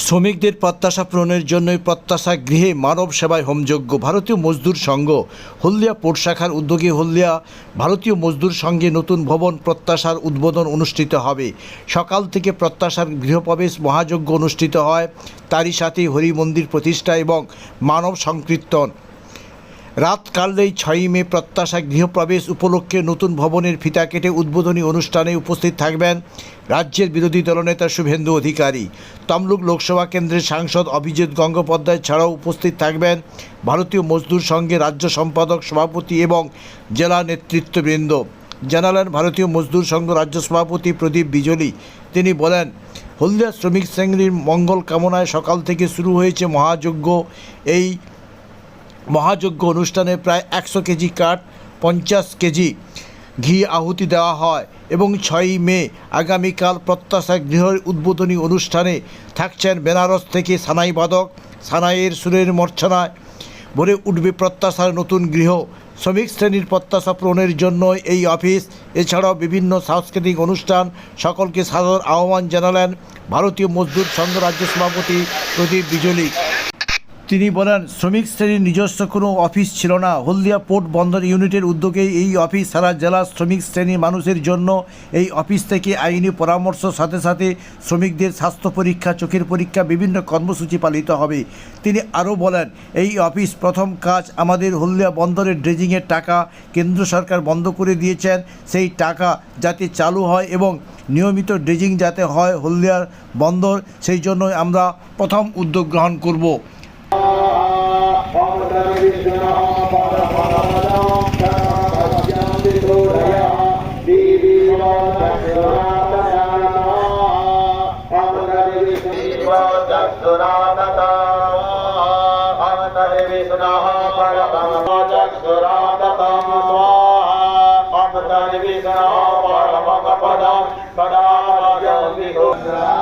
শ্রমিকদের প্রত্যাশা পূরণের জন্যই প্রত্যাশা গৃহে মানব সেবায় হোমযোগ্য ভারতীয় মজদুর সংঘ, হলদিয়া পোর্ট শাখার উদ্যোগে হলদিয়া ভারতীয় মজদুর সংঘে নতুন ভবন প্রত্যাশার উদ্বোধন অনুষ্ঠিত হবে। সকাল থেকে প্রত্যাশার গৃহপ্রবেশ মহাযজ্ঞ অনুষ্ঠিত হয়। তারই সাথে হরি মন্দির প্রতিষ্ঠা এবং মানব সংকীর্তন। রাত কাললেই ছয়ই মে প্রত্যাশা গৃহপ্রবেশ উপলক্ষে নতুন ভবনের ফিতা কেটে উদ্বোধনী অনুষ্ঠানে উপস্থিত থাকবেন রাজ্যের বিরোধী দলনেতা শুভেন্দু অধিকারী। তমলুক লোকসভা কেন্দ্রের সাংসদ অভিজিৎ গঙ্গোপাধ্যায় ছাড়াও উপস্থিত থাকবেন ভারতীয় মজদুর সংঘে রাজ্য সম্পাদক সভাপতি এবং জেলা নেতৃত্ববৃন্দ। জানালেন ভারতীয় মজদুর সংঘ রাজ্য সভাপতি প্রদীপ বিজলি। তিনি বলেন, হলদিয়া শ্রমিক শ্রেণির মঙ্গল কামনায় সকাল থেকে শুরু হয়েছে মহাযজ্ঞ। এই মহাযজ্ঞ অনুষ্ঠানে প্রায় একশো কেজি কাঠ, পঞ্চাশ কেজি ঘি আহুতি দেওয়া হয় এবং ছয়ই মে আগামীকাল প্রত্যাশা গৃহের উদ্বোধনী অনুষ্ঠানে থাকছেন বেনারস থেকে সানাই বাদক, সানাইয়ের সুরের মর্ছনায় ভরে উঠবে প্রত্যাশার নতুন গৃহ। শ্রমিক শ্রেণির প্রত্যাশা পূরণের জন্য এই অফিস। এছাড়াও বিভিন্ন সাংস্কৃতিক অনুষ্ঠান সকলকে সাদর আহ্বান জানালেন ভারতীয় মজদুর সংঘ রাজ্য সভাপতি প্রদীপ বিজলি তিনি বলেন, শ্রমিক শ্রেণির নিজস্ব কোনো অফিস ছিল না। হলদিয়া পোর্ট বন্দর ইউনিটের উদ্যোগে এই অফিস সারা জেলার শ্রমিক শ্রেণির মানুষের জন্য এই অফিস থেকে আইনি পরামর্শ, সাথে সাথে শ্রমিকদের স্বাস্থ্য পরীক্ষা, চোখের পরীক্ষা, বিভিন্ন কর্মসূচি পালিত হবে। তিনি আরও বলেন, এই অফিস প্রথম কাজ আমাদের হলদিয়া বন্দরের ড্রেজিংয়ের টাকা কেন্দ্র সরকার বন্ধ করে দিয়েছেন। সেই টাকা যাতে চালু হয় এবং নিয়মিত ড্রেজিং যাতে হয় হলদিয়ার বন্দর, সেই জন্য আমরা প্রথম উদ্যোগ গ্রহণ করব। विष्णः परमं चक्षुरादतं स्वाहा अब्दन् विष्णः परमं पदं पदाभ्यं विगुणा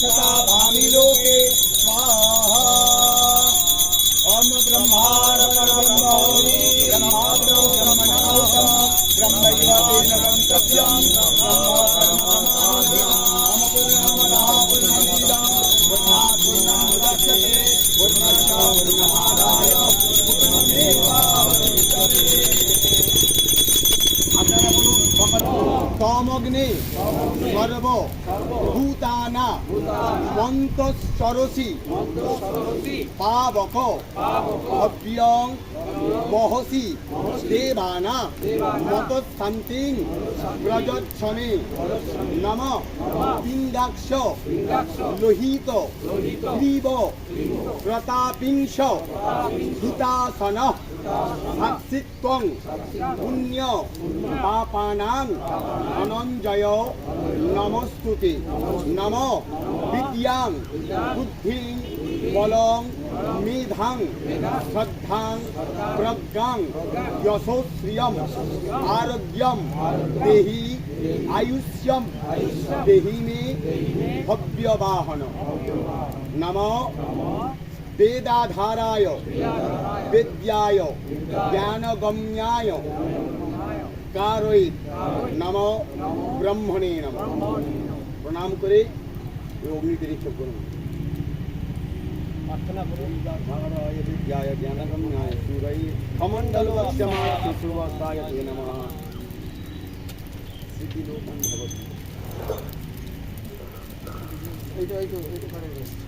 सदा भामिलोके মন্তঃসরসি পাবক। অব্যং মহসি। দেবানা। মতঃশান্তিং ব্রজচ্ছমে নম। পিণ্ডাক্ষ। লোহিত। গ্রীব প্রতাপিংশ। হিতাসন সাক্ষিত্বং পুণ্য পাপানাং ধনঞ্জয় নমস্তুতে নম বিদ্যাং বুদ্ধিং বলং মেধাং শ্রদ্ধাং প্রজ্ঞাং যশোশ্রিয়ম আরোগ্যম দেহি আয়ুষ্যম দেহি মে ভব্যবাহন। নম বেদাধারায় বিদ্যায় জ্ঞানগম্যায় কারয়িত নম ব্রহ্মণে নম প্রণাম করে অগ্নিতে নিক্ষেপ করুন এইটা এইটা এইটা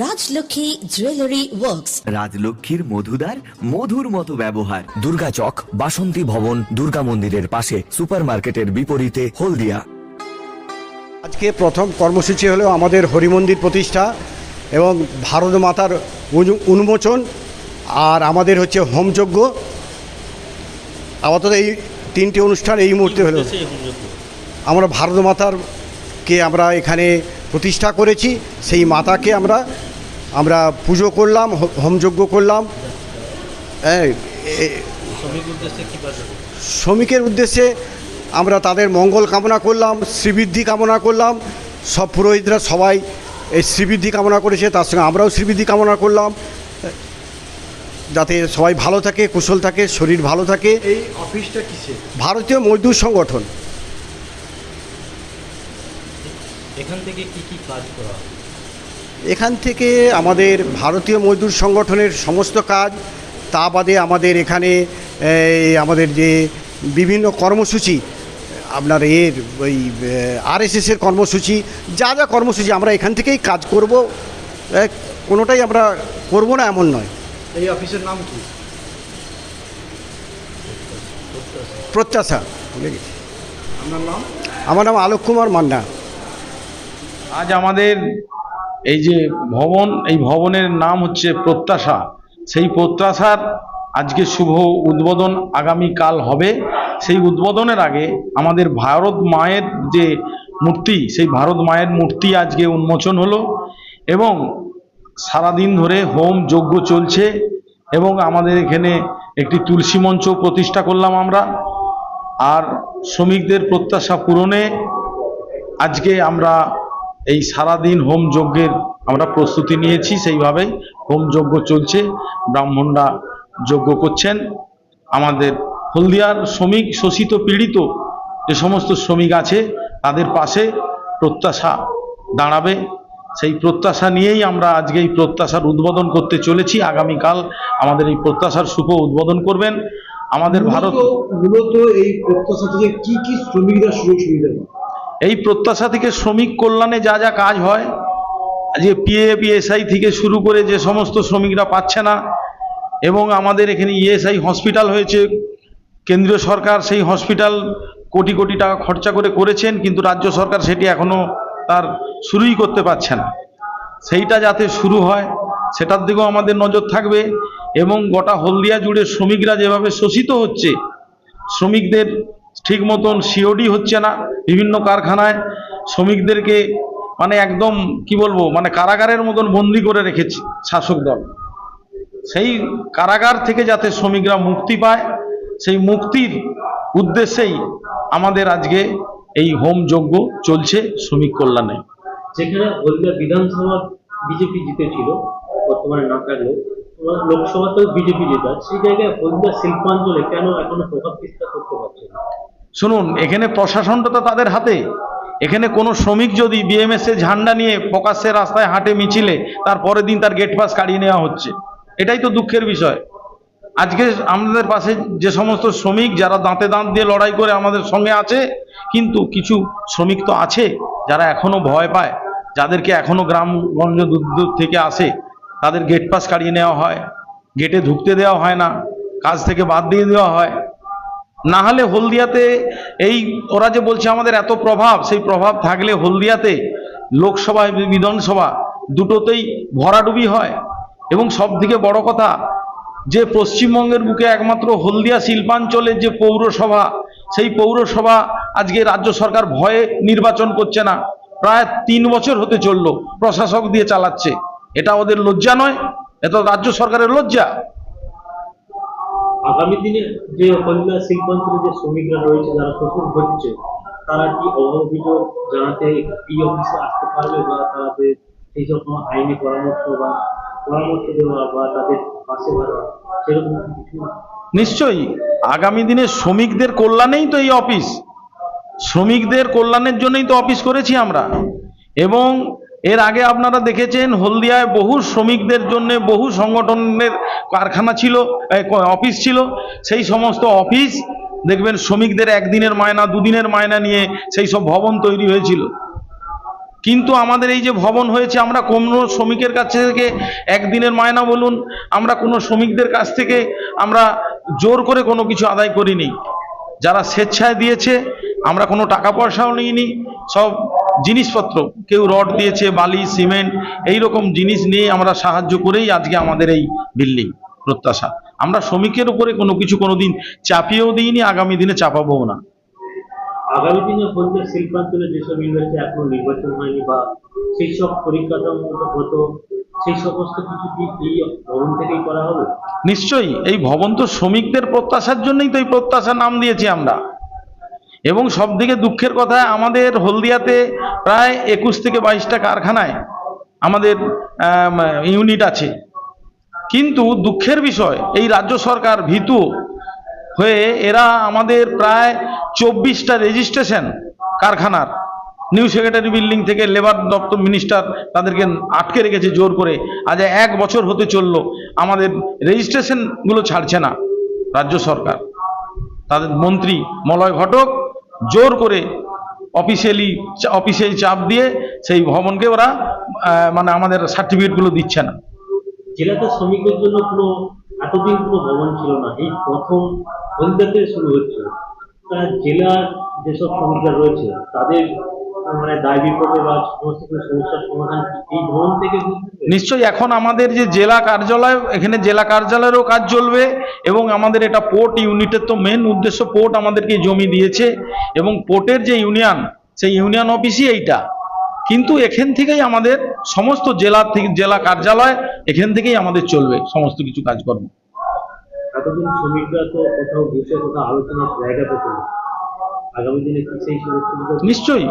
Rajlakshmi jewellery works রাজলক্ষ্মীর মধুদার মধুর মতো ব্যবহার। দুর্গা চক বাসন্তী ভবন দুর্গা মন্দিরের পাশে সুপারমার্কেটের বিপরীতে হলদিয়া। আজকে প্রথম কর্মসূচি হলো আমাদের হরিমন্দির প্রতিষ্ঠা এবং ভারত মাতার উন্মোচন আর আমাদের হচ্ছে হোমযজ্ঞ। আপাতত এই তিনটি অনুষ্ঠান এই মুহূর্তে হলো। আমরা ভারত মাতার কে আমরা এখানে প্রতিষ্ঠা করেছি সেই মাতাকে আমরা আমরা পুজো করলাম হোমযজ্ঞ করলাম। হ্যাঁ শ্রমিকের উদ্দেশ্যে আমরা তাদের মঙ্গল কামনা করলাম শ্রীবৃদ্ধি কামনা করলাম সব পুরোহিতরা সবাই এই শ্রীবৃদ্ধি কামনা করেছে তার সঙ্গে আমরাও শ্রীবৃদ্ধি কামনা করলাম। যাতে সবাই ভালো থাকে কুশল থাকে শরীর ভালো থাকে। এই অফিসটা কিসে ভারতীয় মজদুর সংগঠন। এখান থেকে কি কি কাজ করা এখান থেকে আমাদের ভারতীয় মজদুর সংগঠনের সমস্ত কাজ তা বাদে আমাদের এখানে আমাদের যে বিভিন্ন কর্মসূচি আপনার এর ওই আরএসএসের কর্মসূচি যা যা কর্মসূচি আমরা এখান থেকেই কাজ করব কোনোটাই আমরা করব না এমন নয়। এই অফিসের নাম কি? প্রত্যাশা আমার নাম আলোক কুমার মান্না। আজ আমাদের এই যে ভবন, এই ভবনের নাম হচ্ছে প্রত্যাশা। সেই প্রত্যাশার আজকে শুভ উদ্বোধন আগামী কাল হবে। সেই উদ্বোধনের আগে আমাদের ভারত মায়ের যে মূর্তি, সেই ভারত মায়ের মূর্তি আজকে উন্মোচন হলো এবং সারাদিন ধরে হোম যজ্ঞ চলছে এবং আমাদের এখানে একটি তুলসী মঞ্চ প্রতিষ্ঠা করলাম আমরা। আর শ্রমিকদের প্রত্যাশা পূরণে আজকে আমরা এই সারাদিন হোম যজ্ঞের আমরা প্রস্তুতি নিয়েছি সেইভাবেই হোম যজ্ঞ চলছে। ব্রাহ্মণরা যজ্ঞ করছেন। আমাদের হলদিয়ার শ্রমিক শোষিত পীড়িত যে সমস্ত শ্রমিক আছে তাদের পাশে প্রত্যাশা দাঁড়াবে। সেই প্রত্যাশা নিয়েই আমরা আজকে এই প্রত্যাশার উদ্বোধন করতে চলেছি। আগামীকাল আমাদের এই প্রত্যাশার শুভ উদ্বোধন করবেন। আমাদের ভারত মূলত এই প্রত্যাশা থেকে কি কি শ্রমিকরা সুযোগ সুবিধা এই প্রত্যাশা থেকে শ্রমিক কল্যাণে যা যা কাজ হয় যে পিএ পিএসআই থেকে শুরু করে যে সমস্ত শ্রমিকরা পাচ্ছে না, এবং আমাদের এখানে ইএসআই হসপিটাল হয়েছে, কেন্দ্রীয় সরকার সেই হসপিটাল কোটি কোটি টাকা খরচা করে করেছেন, কিন্তু রাজ্য সরকার সেটি এখনও তার শুরুই করতে পারছে না। সেইটা যাতে শুরু হয়, সেটার দিকেও আমাদের নজর থাকবে, এবং গোটা হলদিয়া জুড়ে শ্রমিকরা যেভাবে শোষিত হচ্ছে, শ্রমিকদের ঠিক মতন সিওডি হচ্ছে না, বিভিন্ন কারখানায় শ্রমিকদেরকে মানে একদম কি বলব মানে কারাগারের মতন বন্দি করে রেখেছে শাসক দল। সেই কারাগার থেকে যাতে শ্রমিকরা মুক্তি পায়, সেই মুক্তির উদ্দেশ্যেই আমাদের আজকে এই হোম যজ্ঞ চলছে শ্রমিক কল্যাণে। যেখানে হলদিয়া বিধানসভা বিজেপি জিতেছিল, বর্তমানে না থাকলেও, লোকসভাতেও বিজেপি জেতা, সেই জায়গায় হলদিয়া শিল্পাঞ্চলে কেন এখনও প্রভাব বিস্তার করতে পারছে না শুনুন, এখানে প্রশাসনটা তো তাদের হাতে। এখানে কোনো শ্রমিক যদি বিএমএস এর ঝান্ডা নিয়ে প্রকাশ্যে রাস্তায় হাঁটে, মিছিলে, তার পরের দিন তার গেট পাস কাড়িয়ে নেওয়া হচ্ছে। এটাই তো দুঃখের বিষয়। আজকে আমাদের পাশে যে সমস্ত শ্রমিক যারা দাঁতে দাঁত দিয়ে লড়াই করে আমাদের সঙ্গে আছে, কিন্তু কিছু শ্রমিক তো আছে যারা এখনও ভয় পায়। যাদেরকে এখনও গ্রামগঞ্জ দূর দূর থেকে আসে, তাদের গেট পাস কাড়িয়ে নেওয়া হয়। গেটে ঢুকতে দেওয়া হয় না। কাজ থেকে বাদ দিয়ে দেওয়া হয়। না হলে হলদিয়াতে এই, ওরা যে বলছে আমাদের এত প্রভাব, সেই প্রভাব থাকলে হলদিয়াতে লোকসভা, বিধানসভা দুটোতেই ভরাডুবি হয়। এবং সব থেকে বড় কথা, যে পশ্চিমবঙ্গের বুকে একমাত্র হলদিয়া শিল্পাঞ্চলের যে পৌরসভা, সেই পৌরসভা আজকে রাজ্য সরকার ভয়ে নির্বাচন করছে না। প্রায় তিন বছর হতে চলল প্রশাসক দিয়ে চালাচ্ছে। এটা ওদের লজ্জা নয়, এটা রাজ্য সরকারের লজ্জা। আগামী দিনে যে হলদিয়া শিল্পাঞ্চলে যে শ্রমিকরা রয়েছে, যারা শোষণ হচ্ছে, তারা কি অভিযোগ জানাতে এই অফিসে আসতে পারবে বা তাদের সেই সব আইনি পরামর্শ বা পরামর্শ দেওয়া বা তাদের পাশে ভাড়া, সেরকম কিছু? নিশ্চয়ই। আগামী দিনে শ্রমিকদের কল্যাণেই তো এই অফিস। শ্রমিকদের কল্যাণের জন্যই তো অফিস করেছি আমরা। এবং এর আগে আপনারা দেখেছেন, হলদিয়ায় বহু শ্রমিকদের জন্য বহু সংগঠনের কারখানা ছিল অফিস ছিল। সেই সমস্ত অফিস, দেখবেন শ্রমিকদের একদিনের মায়না, দুদিনের মায়না নিয়ে সেই সব ভবন তৈরি হয়েছিল। কিন্তু আমাদের এই যে ভবন হয়েছে, আমরা কোনো শ্রমিকের কাছ থেকে একদিনের মায়না বলুন, আমরা কোনো শ্রমিকদের কাছ থেকে আমরা জোর করে কোনো কিছু আদায় করিনি। যারা স্বেচ্ছায় দিয়েছে, আমরা কোনো টাকা পয়সাও নিইনি, সব জিনিসপত্র। কেউ রড দিয়েছে বালি সিমেন্ট এই রকম জিনিস নিয়ে আমরা সাহায্য করেই আজকে আমাদের এই বিল্ডিং প্রত্যাশা। আমরা শ্রমিকের উপরে কোনো কিছু কোনোদিন চাপিয়েও দিইনি আগামী দিনে চাপাবো না। আগামী দিনে হলদিয়া শিল্পাঞ্চলে যেসব ইউনিভার্সিটি এখনও নির্বাচন হয়নি বা সেই সব পরিকাঠামোগত হতো সেই সমস্ত কিছু কি এই ভবন থেকেই করা হবে? নিশ্চয়ই এই ভবন তো শ্রমিকদের প্রত্যাশার জন্যই তো এই প্রত্যাশার নাম দিয়েছি আমরা। এবং সব থেকে দুঃখের কথা, আমাদের হলদিয়াতে প্রায় একুশ থেকে বাইশটা কারখানায় আমাদের ইউনিট আছে। কিন্তু দুঃখের বিষয়, এই রাজ্য সরকার ভীতু হয়ে এরা আমাদের প্রায় চব্বিশটা রেজিস্ট্রেশন কারখানার, নিউ সেক্রেটারি বিল্ডিং থেকে লেবার দপ্তর মিনিস্টার তাদেরকে আটকে রেখেছে জোর করে। আজ এক বছর হতে চলল, আমাদের রেজিস্ট্রেশনগুলো ছাড়ছে না রাজ্য সরকার। তাদের মন্ত্রী মলয় ঘটক জোর করে অফিসিয়ালি অফিসিয়ালি চাপ দিয়ে সেই ভবনকে ওরা মানে আমাদের সার্টিফিকেটগুলো দিচ্ছে না। জেলাতে শ্রমিকদের জন্য কোনো এতদিন কোনো ভবন ছিল না, এই প্রথম হলদিয়াতে শুরু হচ্ছে জেলার যেসব শ্রমিকরা রয়েছে, তাদের মানে দায় বিপদে বা সমস্ত সমস্যার সমাধান এই ভবন থেকে নিশ্চয়ই এখন আমাদের যে জেলা কার্যালয় এখানে জেলা কার্যালয়েরও কাজ চলবে এবং আমাদের এটা পোর্ট ইউনিটের তো মেন উদ্দেশ্য পোর্ট আমাদেরকে জমি দিয়েছে এবং পোর্টের যে ইউনিয়ন সেই ইউনিয়ন অফিসই এইটা। কিন্তু এখান থেকেই আমাদের সমস্ত জেলা থেকে জেলা কার্যালয় এখান থেকেই আমাদের চলবে সমস্ত কিছু কাজকর্ম। এতদিন শ্রমিকরা তো কোথাও বসে কোথাও আলোচনার জায়গা পেত আগামী দিনে কি সেই নিশ্চয়ই।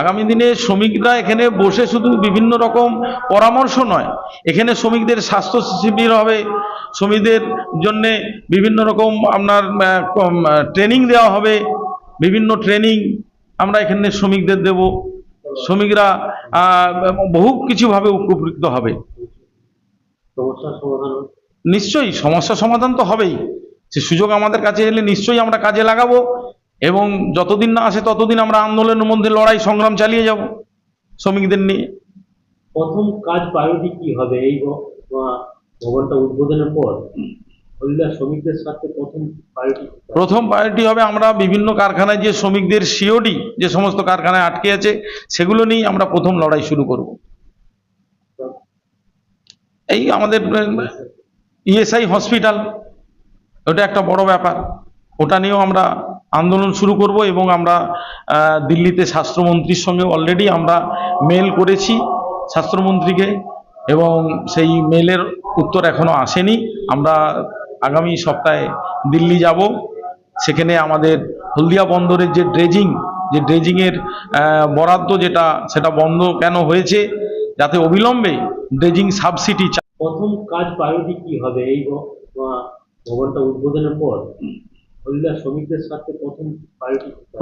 আগামী দিনে শ্রমিকরা এখানে বসে শুধু বিভিন্ন রকম পরামর্শ নয় এখানে শ্রমিকদের স্বাস্থ্য শিবির হবে শ্রমিকদের জন্যে বিভিন্ন রকম আপনার ট্রেনিং দেওয়া হবে বিভিন্ন ট্রেনিং আমরা এখানে শ্রমিকদের দেব। শ্রমিকরা বহু কিছুভাবে উপকৃত হবে? নিশ্চয়ই সমস্যা সমাধান তো হবেই। সে সুযোগ আমাদের কাছে এলে নিশ্চয়ই আমরা কাজে লাগাবো। এবং যতদিন না আসে ততদিন আমরা আন্দোলনের মধ্যে লড়াই সংগ্রাম চালিয়ে যাব শ্রমিকদের নিয়ে। প্রথম কাজ প্রায়োরিটি কি হবে এই ভবনটা উদ্বোধনের পর? শ্রমিকদের সাথে প্রথম প্রথম প্রায়োরিটি হবে আমরা বিভিন্ন কারখানায় যে শ্রমিকদের সিওডি যে সমস্ত কারখানায় আটকে আছে সেগুলো নিয়েই আমরা প্রথম লড়াই শুরু করব। এই আমাদের ইএসআই হসপিটাল ওটা একটা বড় ব্যাপার। ওটা নিয়েও আমরা আন্দোলন শুরু করব এবং আমরা দিল্লিতে স্বাস্থ্যমন্ত্রীর সঙ্গে অলরেডি আমরা মেল করেছি স্বাস্থ্যমন্ত্রীকে এবং সেই মেলের উত্তর এখনও আসেনি। আমরা আগামী সপ্তাহে দিল্লি যাব। সেখানে আমাদের হলদিয়া বন্দরের যে ড্রেজিং যে ড্রেজিংয়ের বরাদ্দ যেটা, সেটা বন্ধ কেন হয়েছে, যাতে অবিলম্বে ড্রেজিং সাবসিডি প্রথম কাজ প্রায়োরিটি কি হবে এই ভবনটা উদ্বোধনের পর? শ্রমিকদের প্রথম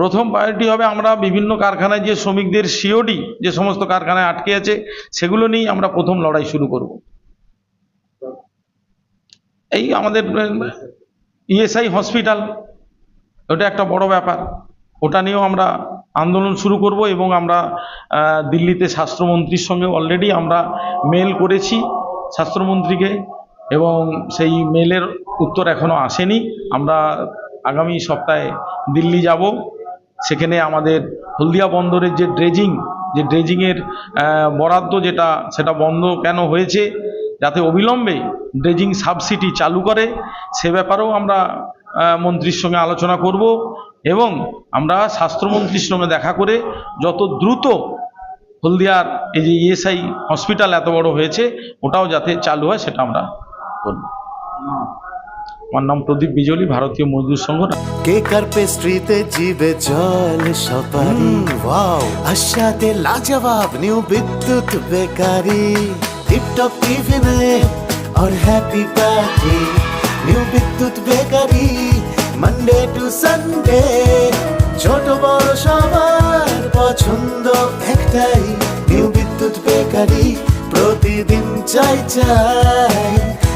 প্রথম প্রায়োরিটি হবে আমরা বিভিন্ন কারখানায় যে শ্রমিকদের সিওডি যে সমস্ত কারখানায় আটকে আছে, সেগুলো নিয়েই আমরা প্রথম লড়াই শুরু করব। এই আমাদের ইএসআই হসপিটাল ওটা একটা বড় ব্যাপার। ওটা নিয়েও আমরা আন্দোলন শুরু করব এবং আমরা দিল্লিতে স্বাস্থ্যমন্ত্রীর সঙ্গে অলরেডি আমরা মেল করেছি স্বাস্থ্যমন্ত্রীকে এবং সেই মেলের উত্তর এখনও আসেনি। আমরা আগামী সপ্তাহে দিল্লি যাব। সেখানে আমাদের হলদিয়া বন্দরের যে ড্রেজিং যে ড্রেজিংয়ের বরাদ্দ যেটা, সেটা বন্ধ কেন হয়েছে, যাতে অবিলম্বে ড্রেজিং সাবসিডি চালু করে, সে ব্যাপারেও আমরা মন্ত্রীর সঙ্গে আলোচনা করব এবং আমরা স্বাস্থ্যমন্ত্রীর সঙ্গে দেখা করে যত দ্রুত হলদিয়ার এই যে ইএসআই হসপিটাল এত বড় হয়েছে, ওটাও যাতে চালু হয়, সেটা আমরা করব। আমার নাম প্রদীপ বিজলি ভারতীয় মজদুর সংঘ কেক আর পেস্ট্রিতে জিবে জল সপারি ওয়াও আশাতে লাজবাব নিউ বিদ্যুৎ বেকারি টিপটপ টিফিনে और happy party new Bidyut bakery Monday to Sunday ছোট বড় সবার পছন্দ একটাই নিউ বিদ্যুৎ বেকারি প্রতিদিন চাই চাই না না না না না না